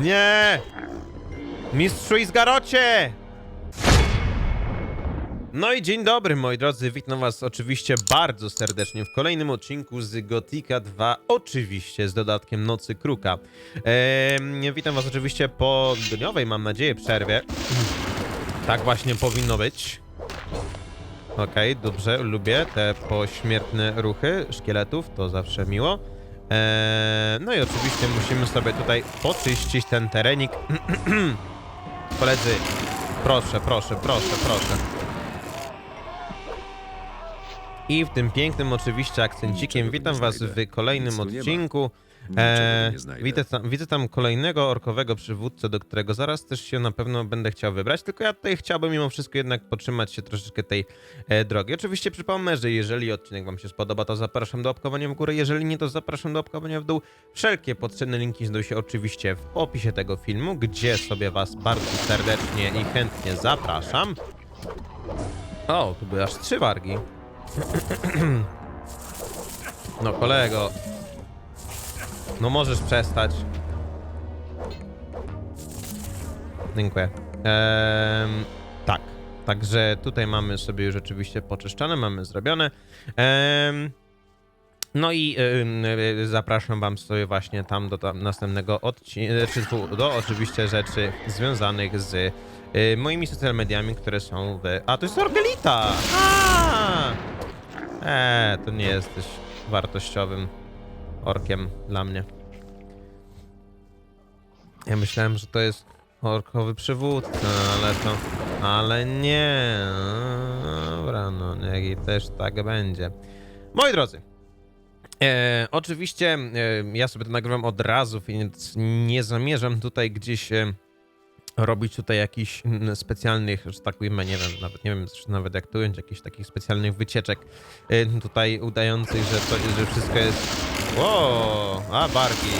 Nie! Mistrzu Izgarocie! No i dzień dobry moi drodzy, witam was oczywiście bardzo serdecznie w kolejnym odcinku z Gotika 2, oczywiście z dodatkiem Nocy Kruka. Eee, witam was oczywiście po dniowej, mam nadzieję, przerwie. Tak właśnie powinno być. Okej, dobrze, lubię te pośmiertne ruchy szkieletów, to zawsze miło. Eee, no i oczywiście musimy sobie tutaj poczyścić ten terenik. Koledzy, proszę, proszę, proszę, proszę. I w tym pięknym oczywiście akcencikiem witam was w kolejnym odcinku. Niczego Eee, widzę, tam, widzę tam kolejnego orkowego przywódcę, do którego zaraz też się na pewno będę chciał wybrać, tylko ja tutaj chciałbym mimo wszystko jednak potrzymać się troszeczkę tej e, drogi. Oczywiście przypomnę, że jeżeli odcinek wam się spodoba, to zapraszam do łapkowania w górę, jeżeli nie, to zapraszam do łapkowania w dół. Wszelkie potrzebne linki znajdują się oczywiście w opisie tego filmu, gdzie sobie was bardzo serdecznie i chętnie zapraszam. O, tu były aż trzy wargi. No kolego, no możesz przestać. Dziękuję. Ehm, tak. Także tutaj mamy sobie już oczywiście poczyszczone, mamy zrobione. Ehm, no i ym, y, zapraszam wam sobie właśnie tam do tam następnego odcinka, do oczywiście rzeczy związanych z y, moimi social mediami, które są w... A, to jest Orgelita! Eee, to nie jesteś wartościowym orkiem dla mnie. Ja myślałem, że to jest orkowy przywódca, ale to... Ale nie. Dobra, no niech i też tak będzie. Moi drodzy, e, oczywiście e, ja sobie to nagrywam od razu, więc nie zamierzam tutaj gdzieś e, robić tutaj jakichś mm, specjalnych, że tak ujmę, nie wiem, nawet nie wiem nawet jak to ująć, jakichś takich specjalnych wycieczek e, tutaj udających, że, to, że wszystko jest... Ło, a Bargi.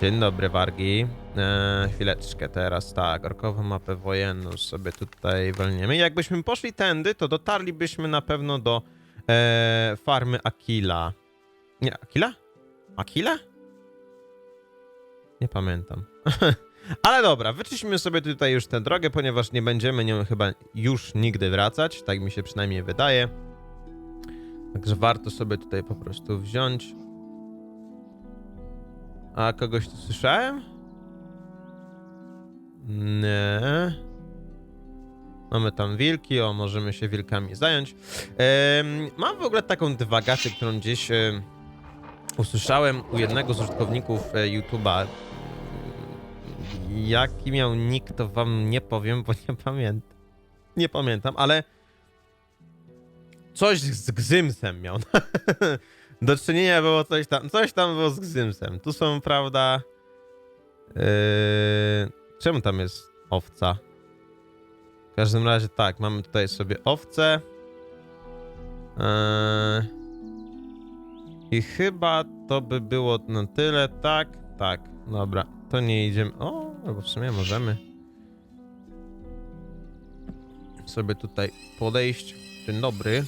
Dzień dobry, Wargi. Eee, chwileczkę teraz, tak, orkową mapę wojenną sobie tutaj walniemy. Jakbyśmy poszli tędy, to dotarlibyśmy na pewno do e, farmy Akila. Nie, Akila? Akila? Nie pamiętam. Ale dobra, wyczyśmy sobie tutaj już tę drogę, ponieważ nie będziemy nią chyba już nigdy wracać, tak mi się przynajmniej wydaje. Także warto sobie tutaj po prostu wziąć. A kogoś tu słyszałem? Nie. Mamy tam wilki, o, możemy się wilkami zająć. Em, mam w ogóle taką dywagację, którą gdzieś em, usłyszałem u jednego z użytkowników e, YouTube'a. Jaki miał nick, to wam nie powiem, bo nie pamiętam. Nie pamiętam, ale coś z Gzymsem miał. Do czynienia było coś tam, coś tam było z Gzymsem. Tu są, prawda... Yy, czemu tam jest owca? W każdym razie tak, mamy tutaj sobie owce. Yy, I chyba to by było na tyle, tak? Tak, dobra. To nie idziemy... O, albo w sumie możemy sobie tutaj podejść. Dzień dobry.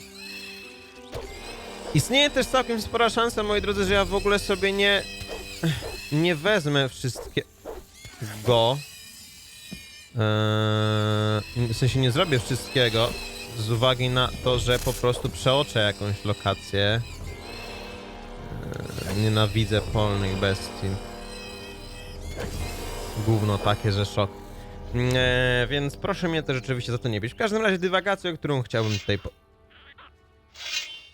Istnieje też całkiem spora szansa, moi drodzy, że ja w ogóle sobie nie... Nie wezmę wszystkiego. Eee, w sensie nie zrobię wszystkiego z uwagi na to, że po prostu przeoczę jakąś lokację. Eee, nienawidzę polnych bestii. Gówno takie, że szok. Eee, więc proszę mnie też rzeczywiście za to nie bić. W każdym razie dywagację, którą chciałbym tutaj po...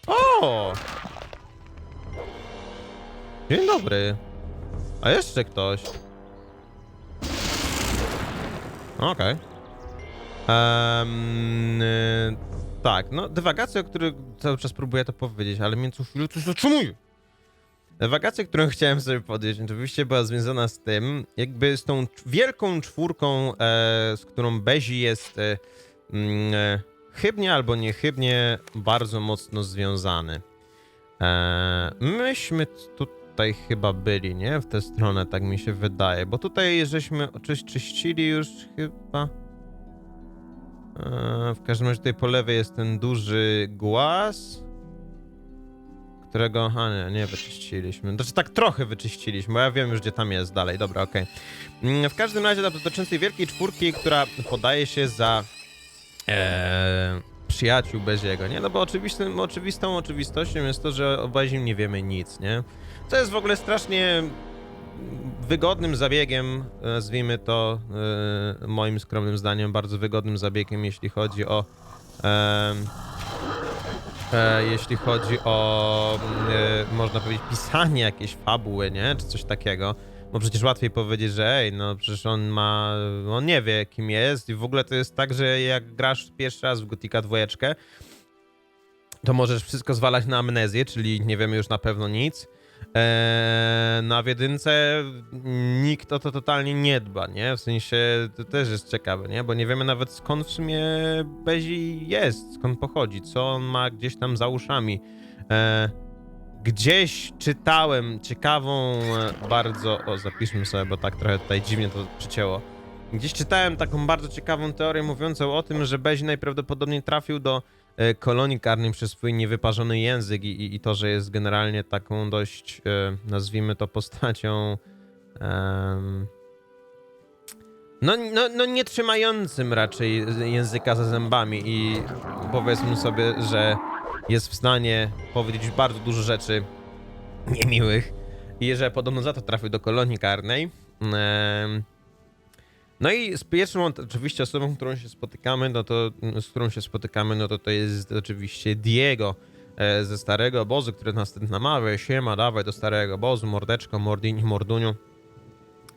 O! Dzień dobry. A jeszcze ktoś. Okej. Em, y, tak, no dywagacje, o których cały czas próbuję to powiedzieć, ale mnie co chwilę coś zatrzymuje. Dywagacja, którą chciałem sobie podjąć, oczywiście była związana z tym, jakby z tą wielką czwórką, e, z którą Bezi jest e, mm, e, chybnie albo niechybnie bardzo mocno związany. E, myśmy tutaj chyba byli, nie? W tę stronę, tak mi się wydaje, bo tutaj żeśmy czyścili już chyba. E, w każdym razie tutaj po lewej jest ten duży głaz, którego... A nie, nie wyczyściliśmy. Znaczy tak trochę wyczyściliśmy, bo ja wiem już, gdzie tam jest dalej. Dobra, okej. Mm, W każdym razie dotyczącej tej wielkiej czwórki, która podaje się za e, przyjaciół Beziego, nie? No bo oczywistym, oczywistą oczywistością jest to, że o Bezim nie wiemy nic, nie? Co jest w ogóle strasznie wygodnym zabiegiem, nazwijmy to e, moim skromnym zdaniem, bardzo wygodnym zabiegiem, jeśli chodzi o e, jeśli chodzi o e, można powiedzieć pisanie jakiejś fabuły, nie? Czy coś takiego. Bo przecież łatwiej powiedzieć, że ej, no przecież on ma, on nie wie kim jest i w ogóle to jest tak, że jak grasz pierwszy raz w Gotika dwójeczkę, to możesz wszystko zwalać na amnezję, czyli nie wiemy już na pewno nic. Eee, na w jedynce nikt o to totalnie nie dba, nie? W sensie to też jest ciekawe, nie? Bo nie wiemy nawet skąd w sumie Bezi jest, skąd pochodzi, co on ma gdzieś tam za uszami. Eee, gdzieś czytałem ciekawą e, bardzo... O, zapiszmy sobie, bo tak trochę tutaj dziwnie to przycięło. Gdzieś czytałem taką bardzo ciekawą teorię mówiącą o tym, że Bezi najprawdopodobniej trafił do kolonii karnej przez swój niewyparzony język i, i, to, że jest generalnie taką dość, e, nazwijmy to postacią, em, no, no, no nie trzymającym raczej języka za zębami i powiedzmy sobie, że jest w stanie powiedzieć bardzo dużo rzeczy niemiłych i że podobno za to trafił do kolonii karnej. Em, no i z pierwszą oczywiście osobą, którą się spotykamy, no to, z którą się spotykamy, no to to jest oczywiście Diego e, ze starego obozu, który nas namawia, siema, dawaj do starego obozu, mordeczko, mordini, morduniu.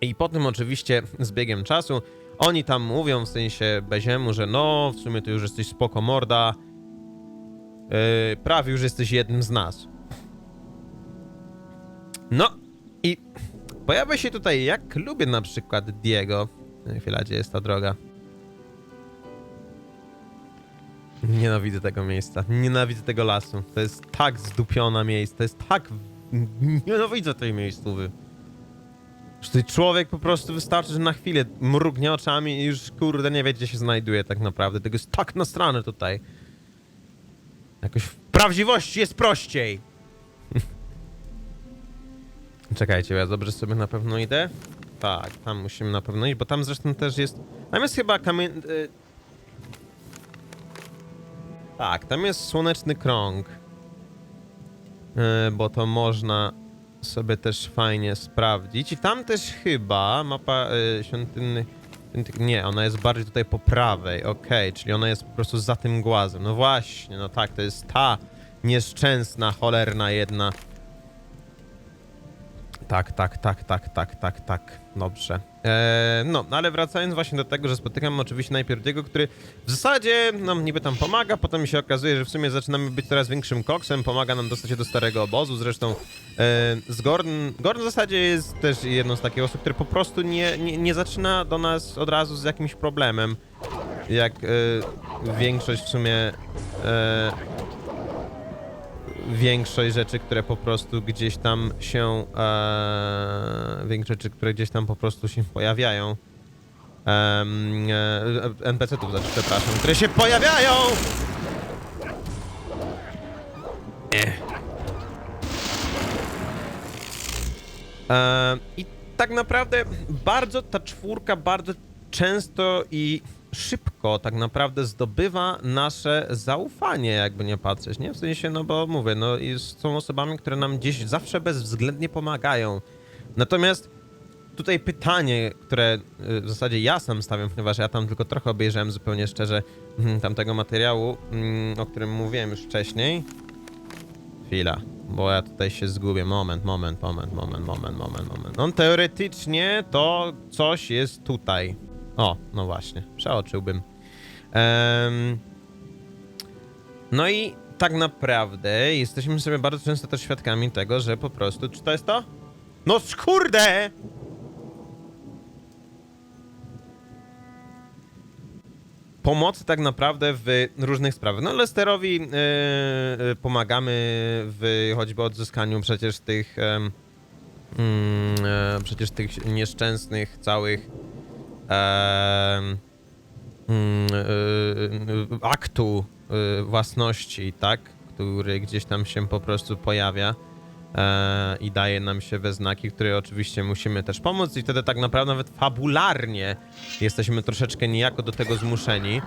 I potem oczywiście z biegiem czasu oni tam mówią, w sensie Beziemu, że no, w sumie to już jesteś spoko morda, yy, prawie już jesteś jednym z nas. No i pojawia się tutaj, jak lubię na przykład Diego. Chwila, gdzie jest ta droga? Nienawidzę tego miejsca. Nienawidzę tego lasu. To jest tak zdupiona miejsce. To jest tak... Nienawidzę tej miejscowy. Że tutaj człowiek po prostu wystarczy, że na chwilę mrugnie oczami i już kurde nie wie, gdzie się znajduje tak naprawdę. Tego jest tak nasrane tutaj. Jakoś w prawdziwości jest prościej. Czekajcie, ja dobrze sobie na pewno idę. Tak, tam musimy na pewno iść, bo tam zresztą też jest... Tam jest chyba kamień... y- Tak, tam jest słoneczny krąg. Y, Bo to można sobie też fajnie sprawdzić. I tam też chyba mapa y, świątynnych... świątyń- Nie, ona jest bardziej tutaj po prawej, okej, czyli ona jest po prostu za tym głazem. No właśnie, no tak, to jest ta nieszczęsna, cholerna jedna. Tak, tak, tak, tak, tak, tak, tak. Dobrze. Eee, no, ale wracając właśnie do tego, że spotykam oczywiście najpierw jego, który w zasadzie nam niby tam pomaga, potem się okazuje, że w sumie zaczynamy być coraz większym koksem, pomaga nam dostać się do starego obozu, zresztą e, z Gordon, Gordon w zasadzie jest też jedną z takich osób, które po prostu nie, nie, nie zaczyna do nas od razu z jakimś problemem, jak e, większość w sumie e, większość rzeczy, które po prostu gdzieś tam się. E, większość rzeczy, które gdzieś tam po prostu się pojawiają. E, NPC-ów, znaczy, przepraszam, które się pojawiają! Ech. I tak naprawdę bardzo ta czwórka bardzo często i szybko tak naprawdę zdobywa nasze zaufanie, jakby nie patrzeć, nie? W sensie, no bo mówię, no i są osobami, które nam gdzieś zawsze bezwzględnie pomagają. Natomiast tutaj pytanie, które y, w zasadzie ja sam stawiam, ponieważ ja tam tylko trochę obejrzałem zupełnie szczerze mm, tamtego materiału, mm, o którym mówiłem już wcześniej. Chwila, bo ja tutaj się zgubię. Moment, moment, moment, moment, moment, moment, moment. No teoretycznie to coś jest tutaj. O, no właśnie, przeoczyłbym. Em, no i tak naprawdę jesteśmy sobie bardzo często też świadkami tego, że po prostu... Czy to jest to? No kurde! Pomocy tak naprawdę w różnych sprawach. No Lesterowi yy, yy, pomagamy w choćby odzyskaniu przecież tych... mm, e, przecież tych nieszczęsnych całych y, aktu y, własności, tak? który gdzieś tam się po prostu pojawia e, i daje nam się we znaki, które oczywiście musimy też pomóc i wtedy tak naprawdę nawet fabularnie jesteśmy troszeczkę niejako do tego zmuszeni,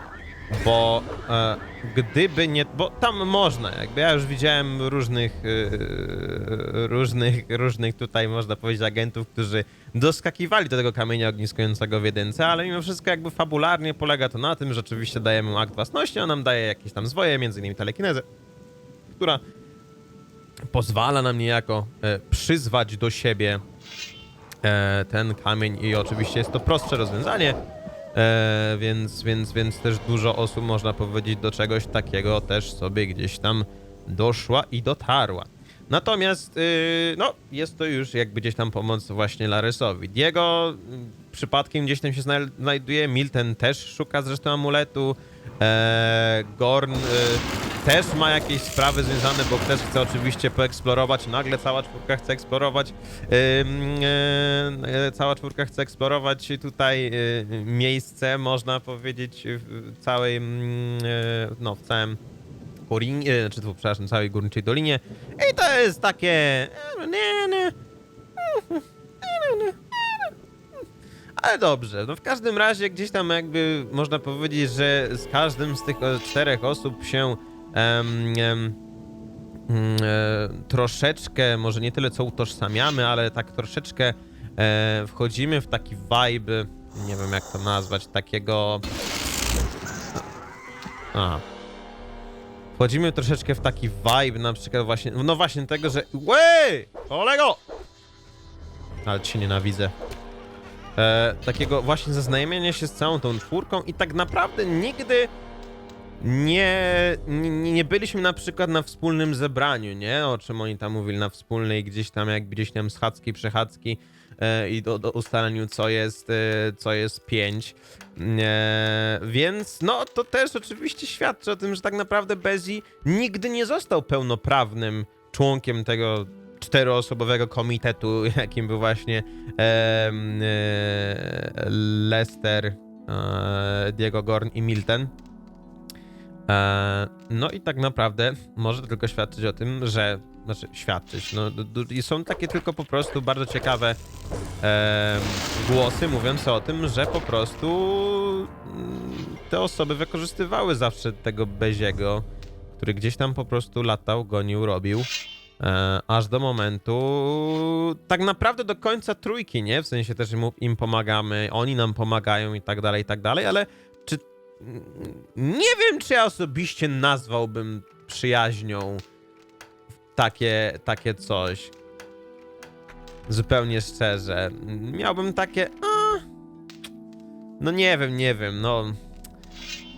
bo e, gdyby nie, bo tam można, jakby ja już widziałem różnych, e, różnych, różnych tutaj można powiedzieć agentów, którzy doskakiwali do tego kamienia ogniskującego w jedynce, ale mimo wszystko jakby fabularnie polega to na tym, że oczywiście dajemy akt własności, on nam daje jakieś tam zwoje, między innymi telekinezę, która pozwala nam niejako e, przyzwać do siebie e, ten kamień i oczywiście jest to prostsze rozwiązanie, e, więc, więc, więc też dużo osób można powiedzieć do czegoś takiego też sobie gdzieś tam doszła i dotarła. Natomiast, yy, no, jest to już jakby gdzieś tam pomoc właśnie Larysowi. Diego mm, przypadkiem gdzieś tam się zna- znajduje, Milton też szuka zresztą amuletu, e, Gorn y, też ma jakieś sprawy związane, bo też chce oczywiście poeksplorować, nagle cała czwórka chce eksplorować, e, e, cała czwórka chce eksplorować tutaj y, miejsce, można powiedzieć, w całej, mm, e, no, w całym Korinie, znaczy, tu, przepraszam, całej górniczej dolinie. I to jest takie... nie. Ale dobrze, no w każdym razie gdzieś tam jakby można powiedzieć, że z każdym z tych e, czterech osób się em, em, mm, e, troszeczkę, może nie tyle co utożsamiamy, ale tak troszeczkę e, wchodzimy w taki vibe, nie wiem jak to nazwać, takiego... Aha. Wchodzimy troszeczkę w taki vibe, na przykład właśnie, no właśnie tego, że Łej! Kolego! Ale cię nienawidzę. E, takiego właśnie zaznajomienia się z całą tą czwórką i tak naprawdę nigdy nie, nie, nie byliśmy na przykład na wspólnym zebraniu, nie? O czym oni tam mówili, na wspólnej gdzieś tam, jak gdzieś tam schadzki, przechadzki e, i do, do ustaleniu, co jest, e, co jest pięć. E, więc no, to też oczywiście świadczy o tym, że tak naprawdę Bezi nigdy nie został pełnoprawnym członkiem tego czteroosobowego komitetu, jakim był właśnie em, e, Lester, e, Diego Gorn i Milton. E, no i tak naprawdę może to tylko świadczyć o tym, że. Znaczy, świadczyć. No, i są takie tylko po prostu bardzo ciekawe em, głosy mówiące o tym, że po prostu mm, te osoby wykorzystywały zawsze tego Beziego, który gdzieś tam po prostu latał, gonił, robił. E, aż do momentu tak naprawdę do końca trójki, nie? W sensie też im, im pomagamy, oni nam pomagają i tak dalej, i tak dalej, ale nie wiem, czy ja osobiście nazwałbym przyjaźnią takie, takie coś. Zupełnie szczerze. Miałbym takie. No nie wiem, nie wiem, no.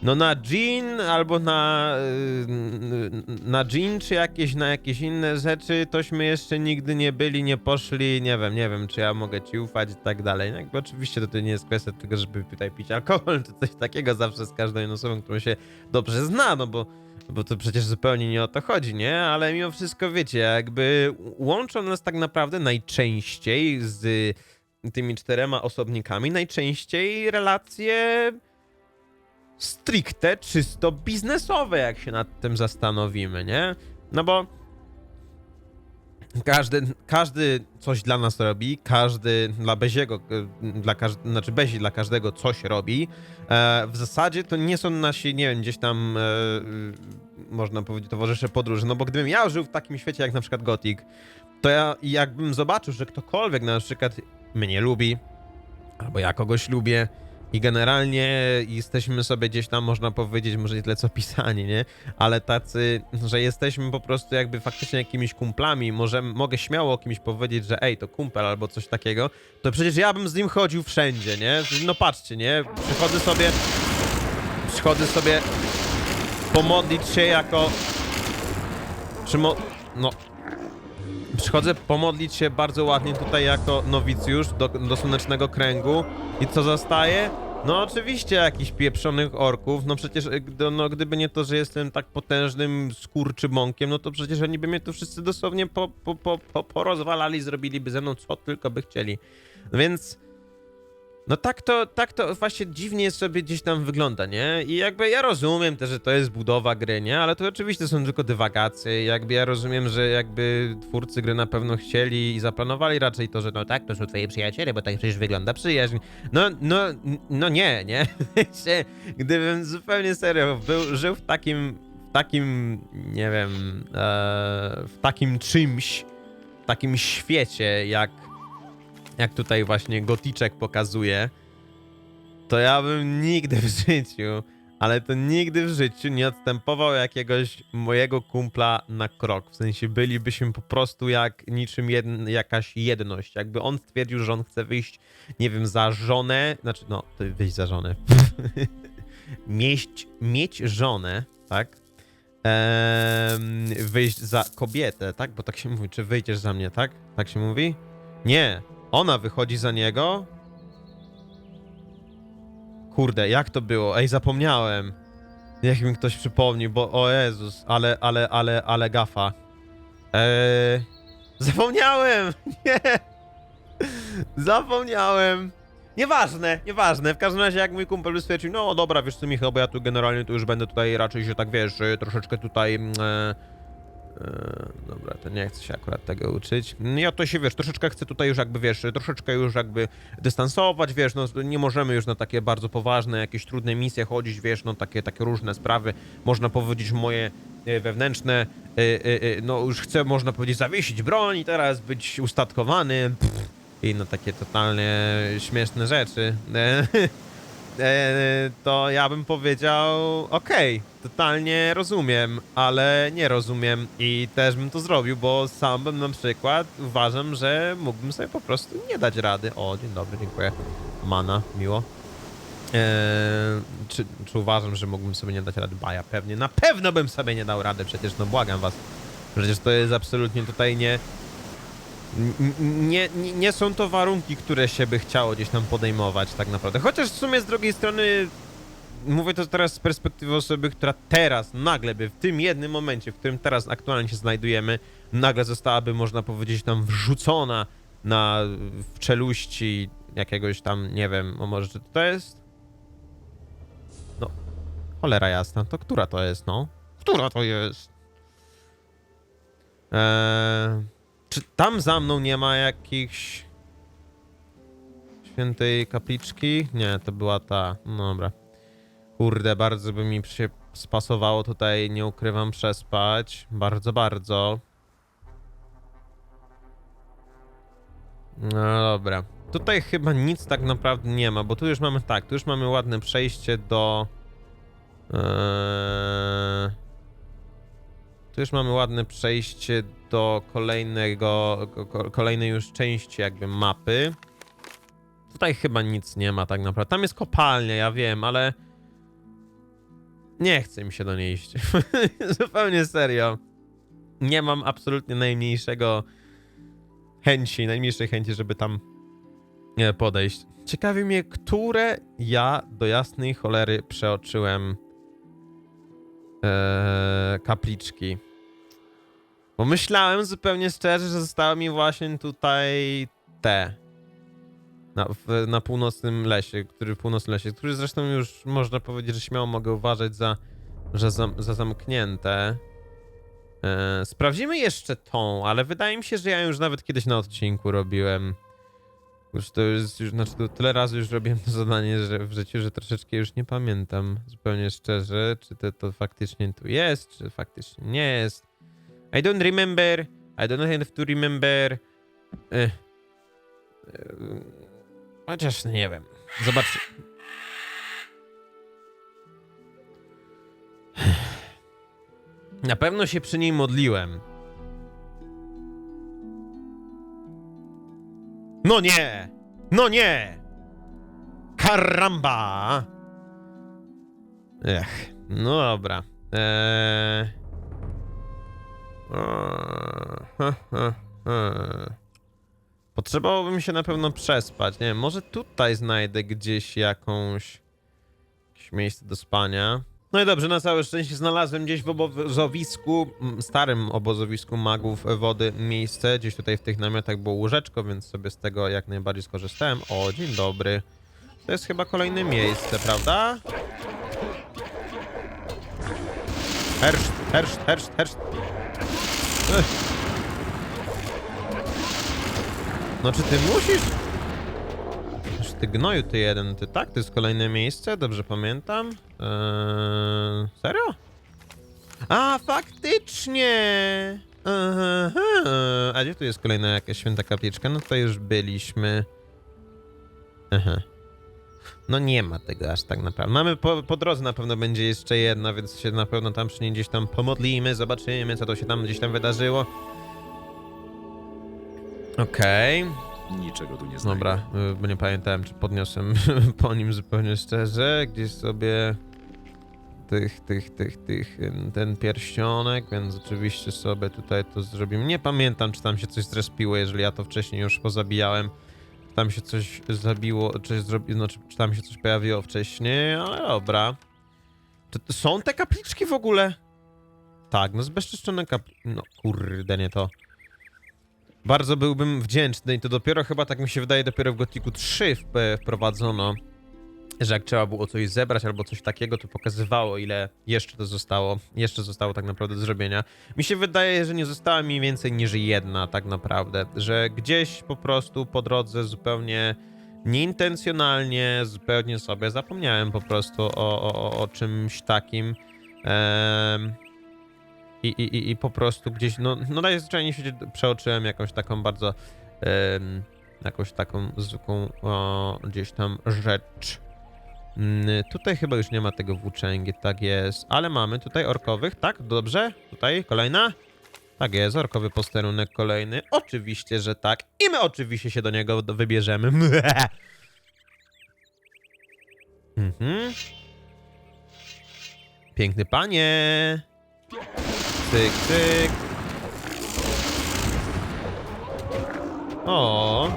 No na Jean albo na. y, Na Jean, czy jakieś na jakieś inne rzeczy, tośmy jeszcze nigdy nie byli, nie poszli. Nie wiem, nie wiem, czy ja mogę ci ufać i tak dalej. No Jakby oczywiście to, nie jest kwestia tego, żeby tutaj pić alkohol, czy coś takiego zawsze z każdą osobą, którą się dobrze zna, no bo. Bo to przecież zupełnie nie o to chodzi, nie? Ale mimo wszystko wiecie, jakby łączą nas tak naprawdę najczęściej z tymi czterema osobnikami, najczęściej relacje stricte, czysto biznesowe, jak się nad tym zastanowimy, nie? No bo każdy, każdy coś dla nas robi, każdy dla Beziego, dla każ- znaczy Bezi dla każdego coś robi. E, w zasadzie to nie są nasi, nie wiem, gdzieś tam e, można powiedzieć towarzysze podróży, no bo gdybym ja żył w takim świecie jak na przykład Gothic, to ja jakbym zobaczył, że ktokolwiek na przykład mnie lubi, albo ja kogoś lubię i generalnie jesteśmy sobie gdzieś tam, można powiedzieć, może nie tyle co pisani, nie? Ale tacy, że jesteśmy po prostu jakby faktycznie jakimiś kumplami, może mogę śmiało o kimś powiedzieć, że ej, to kumpel albo coś takiego, to przecież ja bym z nim chodził wszędzie, nie? No patrzcie, nie? Przychodzę sobie, przychodzę sobie pomodlić się jako... Przymo... No, Przychodzę pomodlić się bardzo ładnie tutaj jako nowicjusz do, do słonecznego kręgu i co zastaję? No oczywiście jakichś pieprzonych orków, no przecież gdy- no, gdyby nie to, że jestem tak potężnym skurczybąkiem, no to przecież oni by mnie tu wszyscy dosłownie po, po, po, po, porozwalali, zrobiliby ze mną co tylko by chcieli. No więc No tak to, tak to właśnie dziwnie sobie gdzieś tam wygląda, nie? I jakby ja rozumiem też, że to jest budowa gry, nie? Ale to oczywiście są tylko dywagacje. Jakby ja rozumiem, że jakby twórcy gry na pewno chcieli i zaplanowali raczej to, że no tak, to są twoi przyjaciele, bo tak przecież wygląda przyjaźń. No, no, no nie, nie? Gdybym zupełnie serio był, żył w takim, w takim, nie wiem, e, w takim czymś, w takim świecie, jak jak tutaj właśnie Goticzek pokazuje, to ja bym nigdy w życiu, ale to nigdy w życiu nie odstępował jakiegoś mojego kumpla na krok. W sensie bylibyśmy po prostu jak niczym jedn, jakaś jedność. Jakby on stwierdził, że on chce wyjść, nie wiem, za żonę, znaczy no, wyjść za żonę. mieć, mieć żonę, tak? Wyjść za kobietę, tak? Bo tak się mówi, czy wyjdziesz za mnie, tak? Tak się mówi? Nie, ona wychodzi za niego. Kurde, jak to było? Ej, zapomniałem. Niech mi ktoś przypomni, bo o Jezus, ale, ale, ale, ale gafa. Eee, zapomniałem! Nie! Zapomniałem! Nieważne, nieważne. W każdym razie, jak mój kumpel stwierdził, no dobra, wiesz co, Michał, bo ja tu generalnie to już będę tutaj raczej się tak, wiesz, troszeczkę tutaj... mm, e, dobra, to nie chcę się akurat tego uczyć. Ja to się, wiesz, troszeczkę chcę tutaj już jakby, wiesz, troszeczkę już jakby dystansować, wiesz, no nie możemy już na takie bardzo poważne, jakieś trudne misje chodzić, wiesz, no takie, takie różne sprawy. Można powiedzieć moje e, wewnętrzne, e, e, no już chcę, można powiedzieć, zawiesić broń i teraz być ustatkowany. Pff, I no takie totalnie śmieszne rzeczy. E, to ja bym powiedział, okej, totalnie rozumiem, ale nie rozumiem i też bym to zrobił, bo sam bym na przykład uważam, że mógłbym sobie po prostu nie dać rady. O, dzień dobry, dziękuję. Mana, miło. Eee, czy, czy uważam, że mógłbym sobie nie dać rady? Baja, pewnie. Na pewno bym sobie nie dał rady, przecież, no błagam was. Przecież to jest absolutnie tutaj nie... Nie, nie, są to warunki, które się by chciało gdzieś tam podejmować tak naprawdę. Chociaż w sumie z drugiej strony mówię to teraz z perspektywy osoby, która teraz nagle by w tym jednym momencie, w którym teraz aktualnie się znajdujemy, nagle zostałaby, można powiedzieć, tam wrzucona na w czeluści jakiegoś tam, nie wiem, może to jest? No, cholera jasna, to która to jest, no? Która to jest? Eee, czy tam za mną nie ma jakichś świętej kapliczki? Nie, to była ta. No dobra. Kurde, bardzo by mi się spasowało tutaj, nie ukrywam, przespać. Bardzo, bardzo. No dobra. Tutaj chyba nic tak naprawdę nie ma, bo tu już mamy tak, tu już mamy ładne przejście do... Eee... Tu już mamy ładne przejście do kolejnego, ko- kolejnej już części jakby mapy. Tutaj chyba nic nie ma tak naprawdę. Tam jest kopalnia, ja wiem, ale nie chce mi się do niej iść. Zupełnie serio. Nie mam absolutnie najmniejszego chęci, najmniejszej chęci, żeby tam nie podejść. Ciekawi mnie, które ja do jasnej cholery przeoczyłem Eee, kapliczki. Bo myślałem zupełnie szczerze, że zostały mi właśnie tutaj te. Na, w, na północnym lesie, który w północnym lesie, który zresztą już można powiedzieć, że śmiało mogę uważać za, że zam, za zamknięte. Eee, sprawdzimy jeszcze tą, ale wydaje mi się, że ja już nawet kiedyś na odcinku robiłem. Już to jest, już, znaczy to tyle razy już robiłem to zadanie że w życiu, że troszeczkę już nie pamiętam zupełnie szczerze, czy to, to faktycznie tu jest, czy faktycznie nie jest. I don't remember, I don't have to remember. Ech. Ech. Chociaż nie wiem. Zobacz. Na pewno się przy niej modliłem. No nie! No nie! Karamba! Ech, no dobra. Eee... Potrzebowałbym się na pewno przespać. Nie wiem, może tutaj znajdę gdzieś jakąś... jakieś miejsce do spania. No i dobrze, na całe szczęście znalazłem gdzieś w obozowisku, starym obozowisku magów wody miejsce. Gdzieś tutaj w tych namiotach było łóżeczko, więc sobie z tego jak najbardziej skorzystałem. O, dzień dobry. To jest chyba kolejne miejsce, prawda? Herszt, herszt, herszt, herszt. Ech. No czy ty musisz? Czy ty gnoju, ty jeden, ty tak? To jest kolejne miejsce, dobrze pamiętam. Eee, serio? A, faktycznie! Aha, a gdzie tu jest kolejna jakaś święta kapliczka? No to już byliśmy. Aha. No nie ma tego aż tak naprawdę. Mamy po, po drodze na pewno będzie jeszcze jedna, więc się na pewno tam przy niej gdzieś tam pomodlimy, zobaczymy co to się tam gdzieś tam wydarzyło. Okej. Niczego tu nie znajdę. Dobra, y, bo nie pamiętałem, czy podniosłem po nim zupełnie szczerze. Gdzieś sobie tych, tych, tych, tych, ten pierścionek, więc oczywiście sobie tutaj to zrobimy. Nie pamiętam, czy tam się coś zrespiło, jeżeli ja to wcześniej już pozabijałem. Czy tam się coś zabiło, czy, zrobi, znaczy, czy tam się coś pojawiło wcześniej, ale dobra. Czy to są te kapliczki w ogóle? Tak, no zbezczeszczone kapli... No kurde, nie to. Bardzo byłbym wdzięczny i to dopiero chyba, tak mi się wydaje, dopiero w Gotiku 3 w- wprowadzono, że jak trzeba było coś zebrać albo coś takiego, to pokazywało ile jeszcze to zostało, jeszcze zostało tak naprawdę do zrobienia. Mi się wydaje, że nie została mi więcej niż jedna tak naprawdę, że gdzieś po prostu po drodze zupełnie nieintencjonalnie, zupełnie sobie zapomniałem po prostu o, o, o- czymś takim. Em, i, i, i, po prostu gdzieś, no, no najzwyczajniej świecie przeoczyłem jakąś taką bardzo, em, jakąś taką zwykłą o, gdzieś tam rzecz. Mm, tutaj chyba już nie ma tego włóczęgi, tak jest, ale mamy tutaj orkowych, tak? Dobrze? Tutaj kolejna? Tak jest, orkowy posterunek kolejny. Oczywiście, że tak. I my oczywiście się do niego wybierzemy. mhm. Piękny panie. Cyk, cyk. O,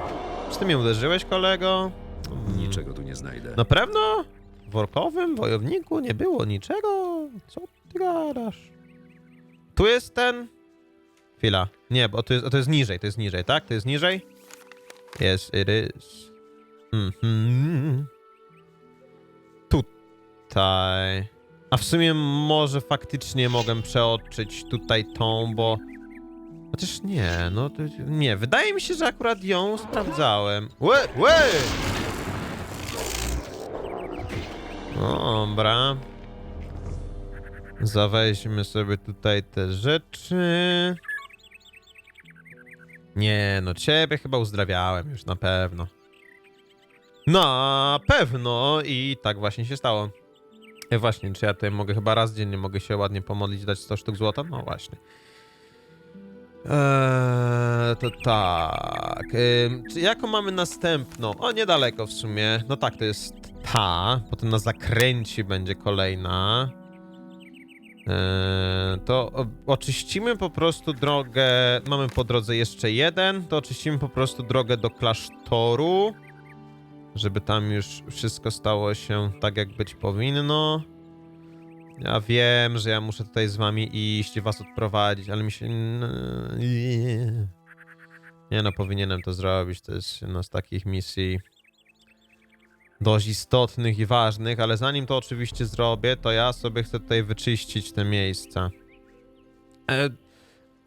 czy ty mnie uderzyłeś, kolego? Mm, Niczego tu nie znajdę. Na pewno? W workowym wojowniku nie było niczego? Co ty gadasz? Tu jest ten... Chwila. Nie, bo to jest, to jest niżej, to jest niżej, tak? To jest niżej? Yes, it is. Mhm. Tutaj. A w sumie może faktycznie mogę przeoczyć tutaj tą, bo... Chociaż nie, no to... Nie, wydaje mi się, że akurat ją sprawdzałem. Łe, łe! Dobra. Zaweźmy sobie tutaj te rzeczy. Nie, no ciebie chyba uzdrawiałem już na pewno. Na pewno i tak właśnie się stało. E, właśnie, czy ja tutaj mogę chyba raz dziennie mogę się ładnie pomodlić, dać 100 sztuk złota? No właśnie. Eee, to tak. Ym, czy jaką mamy następną? O, niedaleko w sumie. No tak, to jest ta. Potem na zakręci będzie kolejna. Eee, to oczyścimy po prostu drogę. Mamy po drodze jeszcze jeden. To oczyścimy po prostu drogę do klasztoru. Żeby tam już wszystko stało się tak, jak być powinno. Ja wiem, że ja muszę tutaj z wami iść was odprowadzić, ale mi się... Nie no, powinienem to zrobić. To jest jedna z takich misji dość istotnych i ważnych, ale zanim to oczywiście zrobię, to ja sobie chcę tutaj wyczyścić te miejsca. E,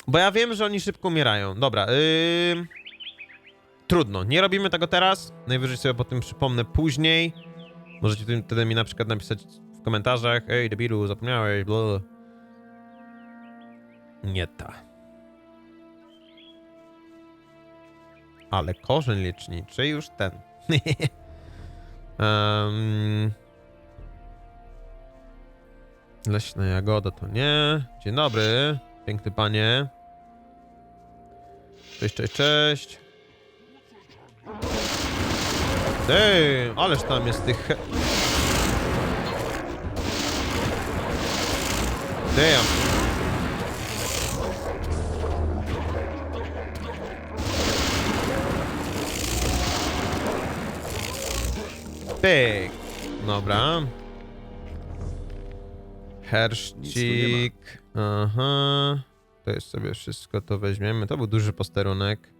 bo ja wiem, że oni szybko umierają. Dobra, yy... Trudno, nie robimy tego teraz. Najwyżej sobie po tym przypomnę później. Możecie wtedy mi na przykład napisać w komentarzach Ej, debilu, zapomniałeś, bla. Nie ta. Ale korzeń leczniczy już ten. um, leśna jagoda to nie. Dzień dobry, piękny panie. Cześć, cześć, cześć. Ej, ależ tam jest tych... Damn. Pyk. Dobra. Herszcik. Aha. To jest sobie wszystko, to weźmiemy. To był duży posterunek.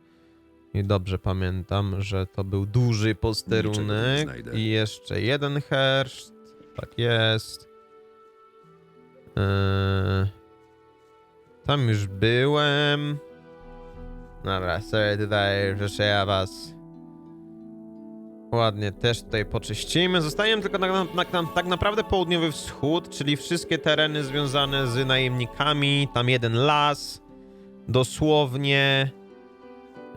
I dobrze pamiętam, że to był duży posterunek. I jeszcze jeden herszt. Tak jest. Eee, tam już byłem. Dobra, sobie tutaj proszę ja was. Ładnie, też tutaj poczyścimy. Zostajemy tylko na, na, na, tak naprawdę południowy wschód, czyli wszystkie tereny związane z najemnikami. Tam jeden las, dosłownie.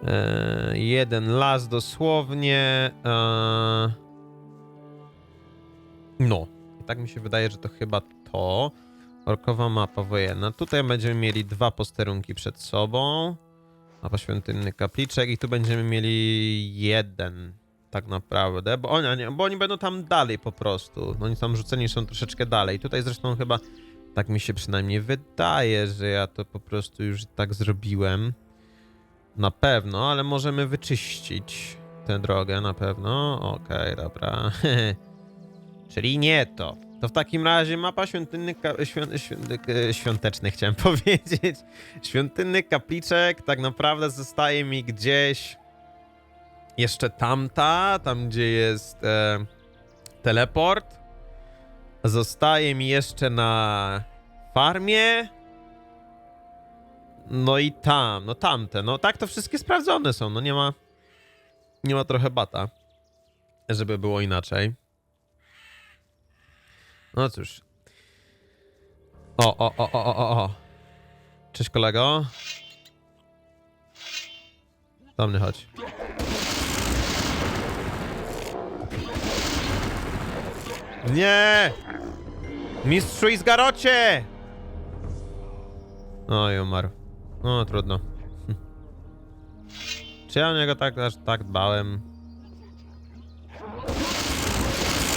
E, jeden las dosłownie. E, no, i tak mi się wydaje, że to chyba to. Orkowa mapa wojenna. Tutaj będziemy mieli dwa posterunki przed sobą. Mapa świątynny kapliczek i tu będziemy mieli jeden tak naprawdę, bo oni, bo oni będą tam dalej po prostu. No Oni tam rzuceni są troszeczkę dalej. Tutaj zresztą chyba, tak mi się przynajmniej wydaje, że ja to po prostu już tak zrobiłem. Na pewno, ale możemy wyczyścić tę drogę na pewno. Okej, dobra. Czyli nie to. To w takim razie mapa świątynny, ka- świąt, świąt, e, świąteczny chciałem powiedzieć. Świątynny kapliczek tak naprawdę zostaje mi gdzieś jeszcze tamta, tam gdzie jest e, teleport. Zostaje mi jeszcze na farmie. No i tam, no tamte. No tak to wszystkie sprawdzone są, no nie ma nie ma trochę bata, żeby było inaczej. No cóż. O, o, o, o, o, o. Cześć kolego. Do mnie chodź. Nie! Mistrzu Izgarocie! Oj, umarł. No, trudno. Czy ja o niego tak aż tak dbałem?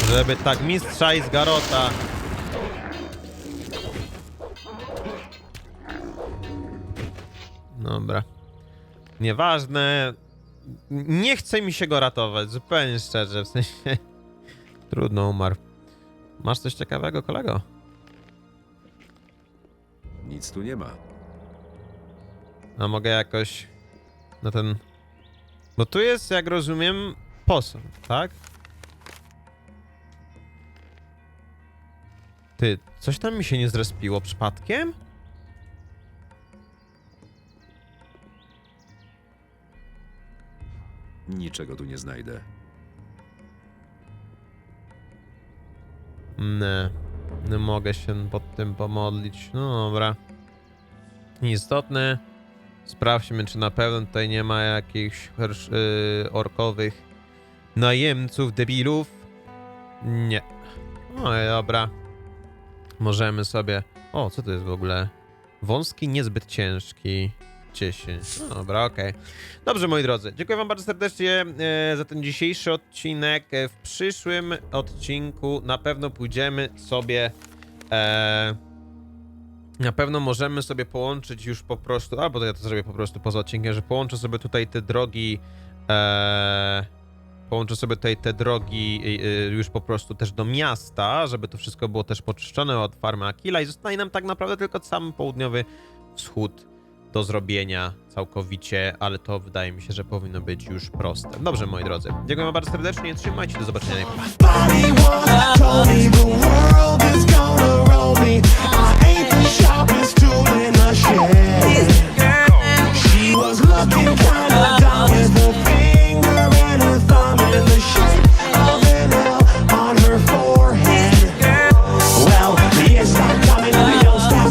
Żeby tak mistrza Izgarota... Dobra. Nieważne. Nie chce mi się go ratować, zupełnie szczerze, w sensie... Trudno umarł. Masz coś ciekawego, kolego? Nic tu nie ma. A mogę jakoś na ten... Bo tu jest, jak rozumiem, posąg, tak? Ty, coś tam mi się nie zrespiło przypadkiem? Niczego tu nie znajdę. Nie. Nie mogę się pod tym pomodlić. No dobra. Nieistotne. Sprawdźmy, czy na pewno tutaj nie ma jakichś yy, orkowych najemców, debilów. Nie. No dobra. Możemy sobie... O, co to jest w ogóle? Wąski, niezbyt ciężki. 10. No dobra, okej. Dobrze, moi drodzy. Dziękuję wam bardzo serdecznie e, za ten dzisiejszy odcinek. E, w przyszłym odcinku na pewno pójdziemy sobie... E, na pewno możemy sobie połączyć już po prostu... Albo to ja to zrobię po prostu poza odcinkiem, że połączę sobie tutaj te drogi... E, połączę sobie tutaj te drogi y, już po prostu też do miasta, żeby to wszystko było też poczyszczone od farmy Akila i zostanie nam tak naprawdę tylko sam południowy wschód do zrobienia całkowicie, ale to wydaje mi się, że powinno być już proste. Dobrze, moi drodzy. Dziękuję bardzo serdecznie, trzymajcie, do zobaczenia. She was looking kinda dumb with finger and thumb in the shape